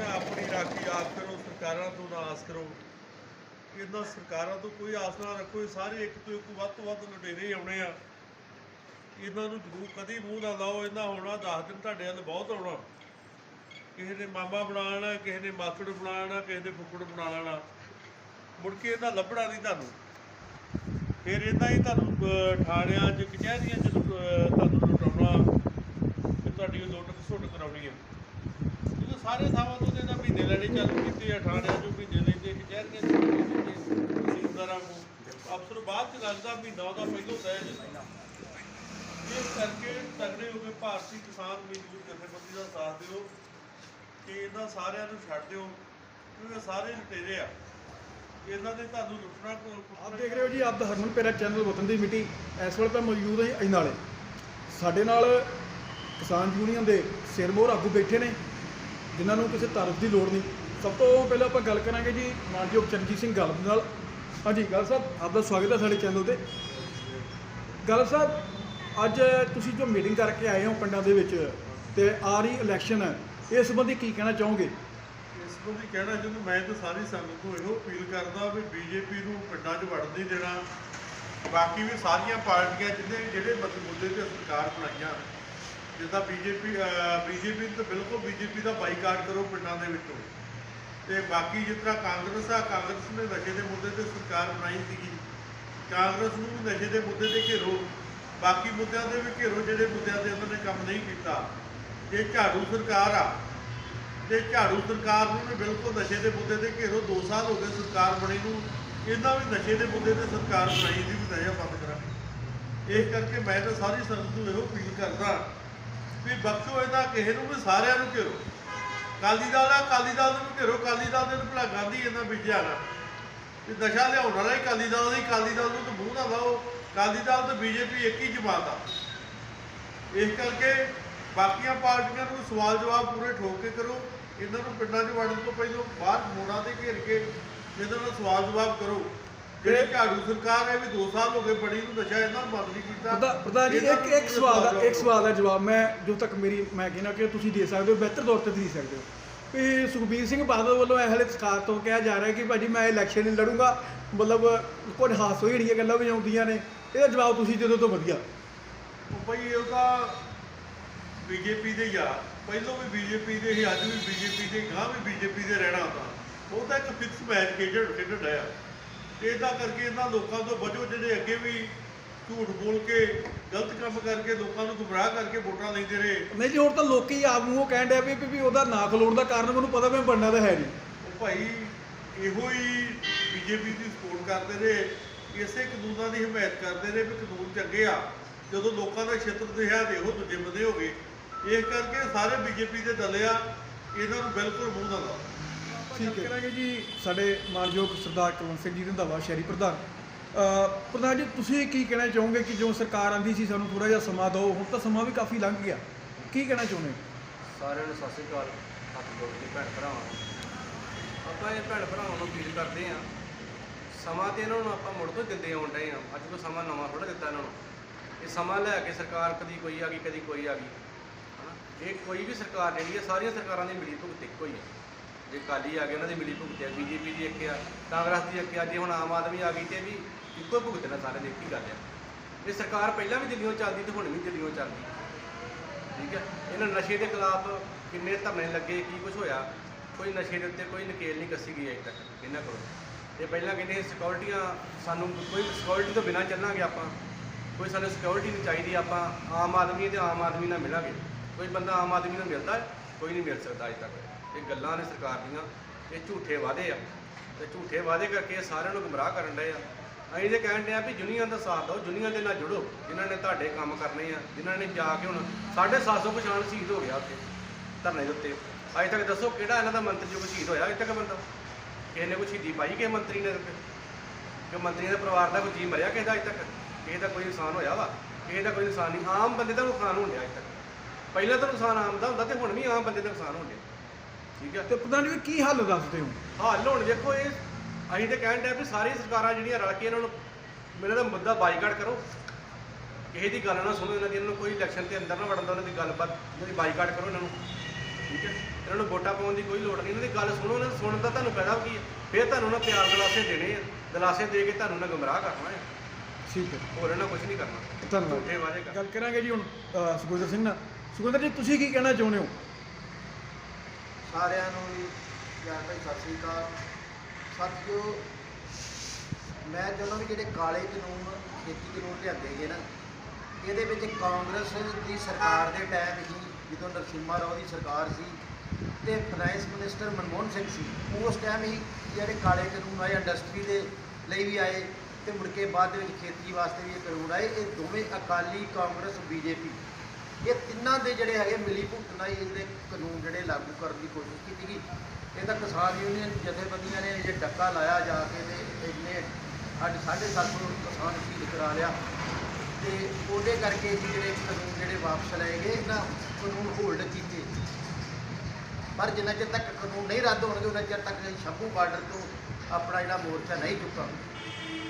ਕਹਿੰਦਾ ਆਪਣੀ ਰਾਖੀ ਆਪ ਕਰੋ, ਸਰਕਾਰਾਂ ਤੋਂ ਨਾ ਆਸ ਕਰੋ। ਇਹਨਾਂ ਸਰਕਾਰਾਂ ਤੋਂ ਕੋਈ ਆਸ ਨਾ ਰੱਖੋ, ਇਹ ਸਾਰੇ ਇੱਕ ਤੋਂ ਇੱਕ ਵੱਧ ਤੋਂ ਵੱਧ ਲੁਟੇਰੇ ਆਉਣੇ ਆ। ਇਹਨਾਂ ਨੂੰ ਜ਼ਰੂਰ ਕਦੀ ਮੂੰਹ ਨਾ ਲਾਓ, ਇਹਨਾਂ ਹੋਣਾ 10 ਦਿਨ ਤੁਹਾਡੇ ਵੱਲ ਬਹੁਤ ਆਉਣਾ ਕਿਸੇ ਨੇ ਮਾਮਾ ਬਣਾ ਲੈਣਾ ਕਿਸੇ ਨੇ ਮਾਸੜ ਬਣਾ ਲੈਣਾ ਕਿਸੇ ਨੇ ਫੁੱਕੜ ਬਣਾ ਲੈਣਾ। ਮੁੜ ਕੇ ਇਹਨਾਂ ਲੱਭਣਾ ਨਹੀਂ ਤੁਹਾਨੂੰ। ਫਿਰ ਇਦਾਂ ਹੀ ਤੁਹਾਨੂੰ ਠਾਣਿਆਂ 'ਚ, ਕਚਹਿਰੀਆਂ 'ਚ ਤੁਹਾਨੂੰ ਲੁਟਾਉਣਾ, ਤੇ ਤੁਹਾਡੀ ਉਹ ਲੁੱਟ ਖਸੁੱਟ ਕਰਾਉਣੀ ਹੈ ਸਾਰੇ ਥਾਵਾਂ ਤੋਂ ਇਹਨਾਂ ਮਹੀਨੇ ਲੈਣੇ ਚਾਲੂ ਕੀਤੇ ਆ ਥਾਣਿਆਂ 'ਚੋਂ ਮਹੀਨੇ ਲੈਂਦੇ ਕਚਹਿਰੀਆਂ 'ਚ ਮਹੀਨੇ ਲੈਂਦੇ ਤਹਿਸੀਲਦਾਰਾਂ ਨੂੰ। ਅਫਸਰ ਬਾਅਦ 'ਚ ਲੱਗਦਾ ਮਹੀਨਾ ਉਹਦਾ ਪਹਿਲੋਂ ਤੈਅ ਜਾਂਦਾ ਇਸ ਕਰਕੇ ਤਗੜੇ ਹੋ ਕੇ ਭਾਰਤੀ ਕਿਸਾਨ ਮਜ਼ਦੂਰ ਜਥੇਬੰਦੀ ਦਾ ਸਾਥ ਦਿਓ, ਕਿ ਇਹਨਾਂ ਸਾਰਿਆਂ ਨੂੰ ਛੱਡ ਦਿਓ, ਕਿਉਂਕਿ ਸਾਰੇ ਲੁਟੇਰੇ ਆ। ਇਹਨਾਂ ਦੇ ਤੁਹਾਨੂੰ ਲੁੱਟਣਾ ਆਪ ਦੇਖ ਰਹੇ ਹੋ ਜੀ, ਆਪ ਦਾ ਹਰਮਨ ਪੇਰਾ ਚੈਨਲ ਵਤਨ ਦੀ ਮਿੱਟੀ। ਇਸ ਵੇਲੇ ਤਾਂ ਮੌਜੂਦ ਹੈ ਜੀ ਅਜਨਾਲੇ। ਸਾਡੇ ਨਾਲ ਕਿਸਾਨ ਯੂਨੀਅਨ ਦੇ ਸਿਰਮੋਰ ਆਗੂ ਬੈਠੇ ਨੇ। ਜਿਨ੍ਹਾਂ ਨੂੰ ਕਿਸੇ ਤਾਰਫ ਦੀ ਲੋੜ ਨਹੀਂ। ਸਭ ਤੋਂ ਪਹਿਲਾਂ ਆਪਾਂ ਗੱਲ ਕਰਾਂਗੇ ਜੀ ਮਾਨਯੋਗ ਚਰਨਜੀਤ ਸਿੰਘ ਗੱਲ ਨਾਲ। ਹਾਂਜੀ ਗੱਲ ਸਾਹਿਬ, ਆਪ ਦਾ ਸਵਾਗਤ ਹੈ ਸਾਡੇ ਚੈਨਲ ਤੇ। ਗੱਲ ਸਾਹਿਬ, ਅੱਜ ਤੁਸੀਂ ਜੋ ਮੀਟਿੰਗ ਕਰਕੇ ਆਏ ਹੋ ਪਿੰਡਾਂ ਦੇ ਵਿੱਚ ਤੇ ਆ ਰਹੀ ਇਲੈਕਸ਼ਨ ਹੈ ਇਸ ਸੰਬੰਧੀ ਕੀ ਕਹਿਣਾ ਚਾਹੋਗੇ? ਇਸ ਸੰਬੰਧੀ ਕਹਿਣਾ ਚਾਹੁੰਦਾ, ਮੈਂ ਤਾਂ ਸਾਰੀ ਸੰਗਤ ਨੂੰ ਇਹੋ ਅਪੀਲ ਕਰਦਾ ਵੀ ਬੀਜੇਪੀ ਨੂੰ ਪਿੰਡਾਂ 'ਚ ਵੜਨ ਨਹੀਂ ਦੇਣਾ। ਬਾਕੀ ਵੀ ਸਾਰੀਆਂ ਪਾਰਟੀਆਂ ਜਿਹਦੇ ਜਿਹੜੇ ਮੁੱਦੇ ਤੇ ਸਰਕਾਰ ਬਣਾਈਆਂ ਜਿੱਦਾਂ ਬੀਜੇਪੀ ਬੀਜੇਪੀ ਤਾਂ ਬਿਲਕੁਲ ਬੀਜੇਪੀ ਦਾ ਬਾਈਕਾਟ ਕਰੋ ਪਿੰਡਾਂ ਦੇ ਵਿੱਚੋਂ। ਤੇ ਬਾਕੀ ਜਿਸ ਤਰ੍ਹਾਂ ਕਾਂਗਰਸ ਆ, ਕਾਂਗਰਸ ਨੇ ਨਸ਼ੇ ਦੇ ਮੁੱਦੇ ਤੇ ਸਰਕਾਰ ਬਣਾਈ ਸੀਗੀ। ਕਾਂਗਰਸ ਨੂੰ ਵੀ ਨਸ਼ੇ ਦੇ ਮੁੱਦੇ ਤੇ ਘੇਰੋ। ਬਾਕੀ ਮੁੱਦਿਆਂ ਦੇ ਵੀ ਘੇਰੋ, ਜਿਹੜੇ ਮੁੱਦਿਆਂ ਤੇ ਉਹਨਾਂ ਨੇ ਕੰਮ ਨਹੀਂ ਕੀਤਾ। ਜੇ ਝਾੜੂ ਸਰਕਾਰ ਆ ਤੇ ਝਾੜੂ ਸਰਕਾਰ ਨੂੰ ਵੀ ਬਿਲਕੁਲ ਨਸ਼ੇ ਦੇ ਮੁੱਦੇ ਤੇ ਘੇਰੋ 2 ਸਾਲ ਹੋ ਗਏ ਸਰਕਾਰ ਬਣੀ ਨੂੰ, ਇਹਨਾਂ ਵੀ ਨਸ਼ੇ ਦੇ ਮੁੱਦੇ ਤੇ ਸਰਕਾਰ ਬਣਾਈ ਦੀ ਵੀ ਨਜ਼ਰ ਬੰਦ ਕਰਾਂਗੇ। ਇਸ ਕਰਕੇ ਮੈਂ ਤਾਂ ਸਾਰੀ ਸੰਗਤ ਨੂੰ ਇਹੋ ਅਪੀਲ ਕਰਦਾ ਵੀ ਬਖਸ਼ੋ ਇਹਨਾਂ ਕਿਸੇ ਨੂੰ, ਵੀ ਸਾਰਿਆਂ ਨੂੰ ਘੇਰੋ। ਅਕਾਲੀ ਦਲ ਆ ਅਕਾਲੀ ਦਲ ਨੂੰ ਵੀ ਘੇਰੋ, ਅਕਾਲੀ ਦਲ ਦੇ ਭਲਾ ਗਾਂਧੀ ਇਹਨਾਂ ਬੀਜਿਆ ਨਾ ਤੇ ਨਸ਼ਾ ਲਿਆਉਣ ਵਾਲਾ ਹੀ ਅਕਾਲੀ ਦਲ ਦੀ, ਅਕਾਲੀ ਦਲ ਨੂੰ ਤਾਂ ਮੂੰਹ ਨਾ ਲਾਓ। ਅਕਾਲੀ ਦਲ ਤੇ ਬੀਜੇਪੀ ਇੱਕ ਹੀ ਜਮਾਤ ਆ। ਇਸ ਕਰਕੇ ਬਾਕੀਆਂ ਪਾਰਟੀਆਂ ਨੂੰ ਸਵਾਲ ਜਵਾਬ ਪੂਰੇ ਠੋਕ ਕੇ ਕਰੋ। ਇਹਨਾਂ ਨੂੰ ਪਿੰਡਾਂ 'ਚ ਵੜਨ ਤੋਂ ਪਹਿਲਾਂ ਬਾਹਰ ਮੋੜਾਂ ਤੇ ਘੇਰ ਕੇ ਇਹਨਾਂ ਨਾਲ ਸਵਾਲ ਜਵਾਬ ਕਰੋ। ਜਿਹੜੇ ਝਾੜੂ ਸਰਕਾਰ ਹੈ ਵੀ 2 ਸਾਲ ਹੋ ਗਏ ਬਣੀ ਨੂੰ ਨਸ਼ਾ ਇਹਨਾਂ ਨੂੰ ਬੰਦ ਨਹੀਂ ਕੀਤਾ। ਪ੍ਰਧਾ- ਪ੍ਰਧਾਨ ਜੀ ਇਹਨਾਂ ਇੱਕ ਨੂੰ ਇੱਕ ਸਵਾਲ ਦਾ ਇੱਕ ਸਵਾਲ ਦਾ ਜਵਾਬ ਮੈਂ ਜੋ ਤੱਕ ਮੇਰੀ ਮੈਂ ਕਹਿੰਦਾ ਕਿ ਤੁਸੀਂ ਦੇ ਸਕਦੇ ਹੋ ਬਿਹਤਰ ਤੌਰ ਤੇ ਦੇ ਸਕਦੇ ਹੋ। ਵੀ ਸੁਖਬੀਰ ਸਿੰਘ ਬਾਦਲ ਵੱਲੋਂ ਇਹ ਹਲੇ ਸਰਕਾਰ ਤੋਂ ਕਿਹਾ ਜਾ ਰਿਹਾ ਕਿ ਭਾਜੀ ਮੈਂ ਇਲੈਕਸ਼ਨ ਨਹੀਂ ਲੜੂੰਗਾ ਮਤਲਬ ਕੁਝ ਹਾਸੋ ਜਿਹੜੀਆਂ ਗੱਲਾਂ ਵੀ ਆਉਂਦੀਆਂ ਨੇ ਇਹਦਾ ਜਵਾਬ ਤੁਸੀਂ ਦੇ ਦਿਓ ਤਾਂ ਵਧੀਆ। ਉਹ ਭਾਈ ਉਹ ਤਾਂ ਬੀਜੇਪੀ ਦੇ ਯਾਰ ਪਹਿਲਾਂ ਵੀ ਬੀਜੇਪੀ ਦੇ ਸੀ ਅੱਜ ਵੀ ਬੀਜੇਪੀ ਦੇ ਗਾਂ ਵੀ ਬੀਜੇਪੀ ਦੇ ਰਹਿਣਾ ਹੁੰਦਾ। ਉਹ ਤਾਂ ਇੱਕ ਫਿਕਸ ਮੈਚ ਖੇਡਣ ਖੇਡਣ ਤੇ ਇਦਾਂ ਕਰਕੇ ਇਹਨਾਂ ਲੋਕਾਂ ਤੋਂ ਬਚੋ ਜਿਹੜੇ ਅੱਗੇ ਵੀ ਝੂਠ ਬੋਲ ਕੇ ਗਲਤ ਕੰਮ ਕਰਕੇ ਲੋਕਾਂ ਨੂੰ ਗੁੰਮਰਾਹ ਕਰਕੇ ਵੋਟਾਂ ਲੈਂਦੇ ਰਹੇ। ਨਹੀਂ ਜੀ ਹੁਣ ਤਾਂ ਲੋਕੀ ਆਪ ਨੂੰ ਉਹ ਕਹਿਣ ਡਿਆ ਵੀ ਵੀ ਉਹਦਾ ਨਾਂ ਖਲੋਣ ਦਾ ਕਾਰਨ ਮੈਨੂੰ ਪਤਾ ਮੈਂ ਬਣਨਾ ਤਾਂ ਹੈ ਨਹੀਂ। ਉਹ ਭਾਈ ਇਹੋ ਹੀ ਬੀਜੇਪੀ ਦੀ ਸਪੋਰਟ ਕਰਦੇ ਰਹੇ ਇਸੇ ਕਾਨੂੰਨਾਂ ਦੀ ਹਮਾਇਤ ਕਰਦੇ ਰਹੇ ਵੀ ਕਾਨੂੰਨ ਚੰਗੇ ਆ। ਜਦੋਂ ਲੋਕਾਂ ਦਾ ਛੇਤਰ ਦਿਖਿਆ ਤੇ ਇਹੋ ਦੂਜੇ ਬੰਦੇ ਹੋ ਗਏ। ਇਸ ਕਰਕੇ ਸਾਰੇ ਬੀਜੇਪੀ ਦੇ ਦਲੇ ਆ ਇਹਨਾਂ ਨੂੰ ਬਿਲਕੁਲ ਮੂੰਹ ਨਾ ਲਾਓ। ਠੀਕ ਹੈ। ਕਰਾਂਗੇ ਜੀ ਸਾਡੇ ਮਾਨਯੋਗ ਸਰਦਾਰ ਕੁਲਵੰਤ ਸਿੰਘ ਜੀ ਰੰਧਾਵਾ ਸ਼ਹਿਰੀ ਪ੍ਰਧਾਨ। ਪ੍ਰਧਾਨ ਜੀ ਤੁਸੀਂ ਕੀ ਕਹਿਣਾ ਚਾਹੋਗੇ ਕਿ ਜੋ ਸਰਕਾਰ ਆਂਦੀ ਸੀ ਸਾਨੂੰ ਥੋੜਾ ਜਿਹਾ ਸਮਾਂ ਦਿਓ ਹੁਣ ਤਾਂ ਸਮਾਂ ਵੀ ਕਾਫੀ ਲੰਘ ਗਿਆ। ਕੀ ਕਹਿਣਾ ਚਾਹੁੰਦੇ? ਸਾਰਿਆਂ ਨੂੰ ਸਤਿ ਸ੍ਰੀ ਅਕਾਲ। ਹੱਥ ਜੋੜ ਕੇ ਭੈਣ ਭਰਾਵਾਂ ਨੂੰ। ਆਪਾਂ ਇਹ ਭੈਣ ਭਰਾਵਾਂ ਨੂੰ ਅਪੀਲ ਕਰਦੇ ਹਾਂ ਸਮਾਂ ਤੇ ਇਹਨਾਂ ਨੂੰ ਆਪਾਂ ਮੁੜ ਤੋਂ ਦਿੰਦੇ ਆਉਣ ਡਏ ਆ ਅੱਜ ਕੋਈ ਸਮਾਂ ਨਵਾਂ ਥੋੜਾ ਦਿੱਤਾ ਇਹਨਾਂ ਨੂੰ। ਇਹ ਸਮਾਂ ਲੈ ਕੇ ਸਰਕਾਰ ਕਦੀ ਕੋਈ ਆ ਗਈ ਕਦੀ ਕੋਈ ਆ ਗਈ। ਹਨਾ? ਇਹ ਕੋਈ ਵੀ ਸਰਕਾਰ ਜਿਹੜੀ ਹੈ ਸਾਰੀਆਂ ਸਰਕਾਰਾਂ ਦੀ ਮਿਲੀ ਭੁਗਤ ਇੱਕੋ ਹੀ ਹੈ ਜੇ ਕਾਲੀ ਆ ਗਏ, ਉਹਨਾਂ ਦੀ ਮਿਲੀ ਭੁਗਤ ਹੈ ਬੀਜੇਪੀ ਦੀ ਇੱਕ ਆ, ਕਾਂਗਰਸ ਦੀ ਇੱਕ ਆ, ਜੇ ਹੁਣ ਆਮ ਆਦਮੀ ਆ ਗਈ ਤੇ ਵੀ ਇੱਕੋ ਭੁਗਤ ਨਾਲ ਸਾਰੇ ਦੀ, ਇੱਕ ਹੀ ਗੱਲ ਆ। ਇਹ ਸਰਕਾਰ ਪਹਿਲਾਂ ਵੀ ਦਿੱਲੀੋਂ ਚੱਲਦੀ ਤੇ ਹੁਣ ਵੀ ਦਿੱਲੀੋਂ ਚੱਲਦੀ। ਠੀਕ ਹੈ ਇਹਨਾਂ ਨਸ਼ੇ ਦੇ ਖਿਲਾਫ ਕਿੰਨੇ ਧਰਨੇ ਲੱਗੇ, ਕੀ ਕੁਝ ਹੋਇਆ? ਕੋਈ ਨਸ਼ੇ ਦੇ ਉੱਤੇ ਕੋਈ ਨਕੇਲ ਨਹੀਂ ਕੱਸੀ ਗਈ ਅਜੇ ਤੱਕ, ਇਹਨਾਂ ਕੋਲ। ਤੇ ਪਹਿਲਾਂ ਕਹਿੰਦੇ ਸਿਕਿਉਰਿਟੀਆਂ ਸਾਨੂੰ ਕੋਈ ਸਿਕਿਉਰਿਟੀ ਤੋਂ ਬਿਨਾਂ ਚੱਲਾਂਗੇ ਆਪਾਂ। ਕੋਈ ਸਾਨੂੰ ਸਿਕਿਉਰਿਟੀ ਨਹੀਂ ਚਾਹੀਦੀ, ਆਪਾਂ ਆਮ ਆਦਮੀ ਤੇ ਆਮ ਆਦਮੀ ਨਾਲ ਮਿਲਾਂਗੇ। ਕੋਈ ਬੰਦਾ ਆਮ ਆਦਮੀ ਨਾਲ ਮਿਲਦਾ ਕੋਈ ਨਹੀਂ ਮਿਲ ਸਕਦਾ ਅਜੇ ਤੱਕ। ਇਹ ਗੱਲਾਂ ਨੇ ਸਰਕਾਰ ਦੀਆਂ, ਇਹ ਝੂਠੇ ਵਾਅਦੇ ਆ। ਤੇ ਝੂਠੇ ਵਾਅਦੇ ਕਰਕੇ ਇਹ ਸਾਰਿਆਂ ਨੂੰ ਗੁੰਮਰਾਹ ਕਰਨ ਡਏ ਆ। ਅਸੀਂ ਤੇ ਕਹਿਣ ਡਏ ਆ ਵੀ ਯੂਨੀਅਨ ਦਾ ਸਾਥ ਦਿਓ, ਯੂਨੀਅਨ ਦੇ ਨਾਲ ਜੁੜੋ, ਜਿਨ੍ਹਾਂ ਨੇ ਤੁਹਾਡੇ ਕੰਮ ਕਰਨੇ ਆ, ਜਿਨ੍ਹਾਂ ਨੇ ਜਾ ਕੇ ਹੁਣ 750 ਪਛਾਣ ਸ਼ਹੀਦ ਹੋ ਗਿਆ ਉੱਥੇ, ਧਰਨੇ ਦੇ ਉੱਤੇ। ਅਜੇ ਤੱਕ ਦੱਸੋ ਕਿਹੜਾ ਇਹਨਾਂ ਦਾ ਮੰਤਰੀ ਜੋ ਸ਼ਹੀਦ ਹੋਇਆ, ਅਜੇ ਤੱਕ ਬੰਦਾ? ਕਿਸੇ ਨੇ ਕੋਈ ਸ਼ਹੀਦੀ ਪਾਈ, ਕਿਸੇ ਮੰਤਰੀ ਨੇ? ਕਿ ਮੰਤਰੀ ਦੇ ਪਰਿਵਾਰ ਦਾ ਕੋਈ ਜੀ ਮਰਿਆ ਕਿਸੇ ਦਾ ਅਜੇ ਤੱਕ? ਕਿਸੇ ਦਾ ਕੋਈ ਨੁਕਸਾਨ ਹੋਇਆ ਵਾ? ਕਿਸੇ ਦਾ ਕੋਈ ਨੁਕਸਾਨ ਨਹੀਂ, ਆਮ ਬੰਦੇ ਦਾ ਨੁਕਸਾਨ ਹੋਣ ਡਿਆ ਅਜੇ ਤੱਕ। ਪਹਿਲਾਂ ਤਾਂ ਨੁਕਸਾਨ ਆਮ ਦਾ ਹੁੰਦਾ ਤੇ ਹੁਣ ਵੀ ਆਮ ਬੰਦੇ ਦਾ ਨੁਕਸਾਨ ਹੋਣ ਡਿਆ। ਠੀਕ ਹੈ। ਤੇ ਪ੍ਰਧਾਨ ਜੀ ਕੀ ਹੱਲ ਦੱਸਦੇ ਹੋ? ਹੱਲ ਹੁਣ ਦੇਖੋ ਇਹ ਅਸੀਂ ਤੇ ਕਹਿਣ ਡਿਆ ਵੀ ਸਾਰੀ ਸਰਕਾਰਾਂ ਜਿਹੜੀਆਂ ਰਲ ਕੇ ਇਹਨਾਂ ਨੂੰ ਇਹਨਾਂ ਦਾ ਮੁੱਦਾ ਬਾਈਕਾਟ ਕਰੋ। ਕਿਸੇ ਦੀ ਗੱਲ ਨਾ ਸੁਣੋ ਇਹਨਾਂ ਦੀ ਇਹਨਾਂ ਨੂੰ ਕੋਈ ਇਲੈਕਸ਼ਨ ਦੇ ਅੰਦਰ ਨਾ ਵੜਨ ਦਿਓ ਇਹਨਾਂ ਦੀ ਗੱਲਬਾਤ ਇਹਨਾਂ ਦੀ ਬਾਈਕਾਟ ਕਰੋ ਇਹਨਾਂ ਨੂੰ। ਠੀਕ ਹੈ? ਇਹਨਾਂ ਨੂੰ ਵੋਟਾਂ ਪਾਉਣ ਦੀ ਕੋਈ ਲੋੜ ਨਹੀਂ ਇਹਨਾਂ ਦੀ ਗੱਲ ਸੁਣੋ ਨਾ ਸੁਣਨ ਦਾ ਤੁਹਾਨੂੰ ਫਾਇਦਾ ਕੀ ਹੈ? ਫਿਰ ਤੁਹਾਨੂੰ ਨਾ ਪਿਆਰ ਦਿਲਾਸੇ ਦੇਣੇ ਆ। ਦਿਲਾਸੇ ਦੇ ਕੇ ਤੁਹਾਨੂੰ ਨਾ ਗੁੰਮਰਾਹ ਕਰਨਾ ਹੈ ਠੀਕ ਹੈ। ਹੋਰ ਇਹਨਾਂ ਕੁਝ ਨਹੀਂ ਕਰਨਾ। ਧੰਨਵਾਦ। ਗੱਲ ਕਰਾਂਗੇ ਜੀ ਹੁਣ ਸੁਖਵਿੰਦਰ ਸਿੰਘ ਨਾਲ। ਸੁਖਵਿੰਦਰ ਜੀ ਤੁਸੀਂ ਕੀ ਕਹਿਣਾ ਚਾਹੁੰਦੇ ਹੋ? ਸਾਰਿਆਂ ਨੂੰ ਜੀ ਪਿਆਰ ਭਾਈ ਸਤਿ ਸ੍ਰੀ ਅਕਾਲ। ਸਾਥੀਓ, ਮੈਂ ਜਦੋਂ ਵੀ ਜਿਹੜੇ ਕਾਲੇ ਕਾਨੂੰਨ, ਖੇਤੀ ਕਾਨੂੰਨ ਲਿਆਂਦੇ ਗਏ ਨਾ, ਇਹਦੇ ਵਿੱਚ ਕਾਂਗਰਸ ਦੀ ਸਰਕਾਰ ਦੇ ਟਾਈਮ ਹੀ, ਜਦੋਂ ਨਰਸਿਮਹਾ ਰਾਓ ਦੀ ਸਰਕਾਰ ਸੀ ਤੇ ਫਾਈਨੈਂਸ ਮਿਨਿਸਟਰ ਮਨਮੋਹਨ ਸਿੰਘ ਸੀ, ਉਸ ਟਾਈਮ ਹੀ ਜਿਹੜੇ ਕਾਲੇ ਕਾਨੂੰਨ ਆਏ ਇੰਡਸਟਰੀ ਦੇ ਲਈ ਵੀ ਆਏ ਤੇ ਮੁੜ ਕੇ ਬਾਅਦ ਦੇ ਵਿੱਚ ਖੇਤੀ ਵਾਸਤੇ ਵੀ ਇਹ ਕਾਨੂੰਨ ਆਏ, ਇਹ ਦੋਵੇਂ ਅਕਾਲੀ ਕਾਂਗਰਸ, ਬੀਜੇਪੀ। ਇਹ ਤਿੰਨਾਂ ਦੇ ਜਿਹੜੇ ਹੈਗੇ ਮਿਲੀ ਭੁਗਤ ਨਾਲ ਹੀ ਇਹਦੇ ਕਾਨੂੰਨ ਜਿਹੜੇ ਲਾਗੂ ਕਰਨ ਦੀ ਕੋਸ਼ਿਸ਼ ਕੀਤੀ ਗਈ। ਇਹ ਤਾਂ ਕਿਸਾਨ ਯੂਨੀਅਨ ਜਥੇਬੰਦੀਆਂ ਨੇ ਜੇ ਡੱਕਾ ਲਾਇਆ ਜਾ ਕੇ ਤੇ ਇਹਨੇ ਅੱਜ 750 ਕਿਸਾਨ ਸ਼ਹੀਦ ਕਰਾ ਲਿਆ। ਤੇ ਉਹਦੇ ਕਰਕੇ ਜਿਹੜੇ ਕਾਨੂੰਨ ਜਿਹੜੇ ਵਾਪਸ ਲਏ ਗਏ, ਇਹਨਾਂ ਕਾਨੂੰਨ ਹੋਲਡ ਕੀਤੇ। ਪਰ ਜਿੰਨਾ ਚਿਰ ਤੱਕ ਕਾਨੂੰਨ ਨਹੀਂ ਰੱਦ ਹੋਣਗੇ ਉਹਨਾਂ ਚਿਰ ਤੱਕ ਅਸੀਂ ਸ਼ੰਭੂ ਬਾਰਡਰ ਤੋਂ ਆਪਣਾ ਜਿਹੜਾ ਮੋਰਚਾ ਨਹੀਂ ਚੁੱਕਾਂਗੇ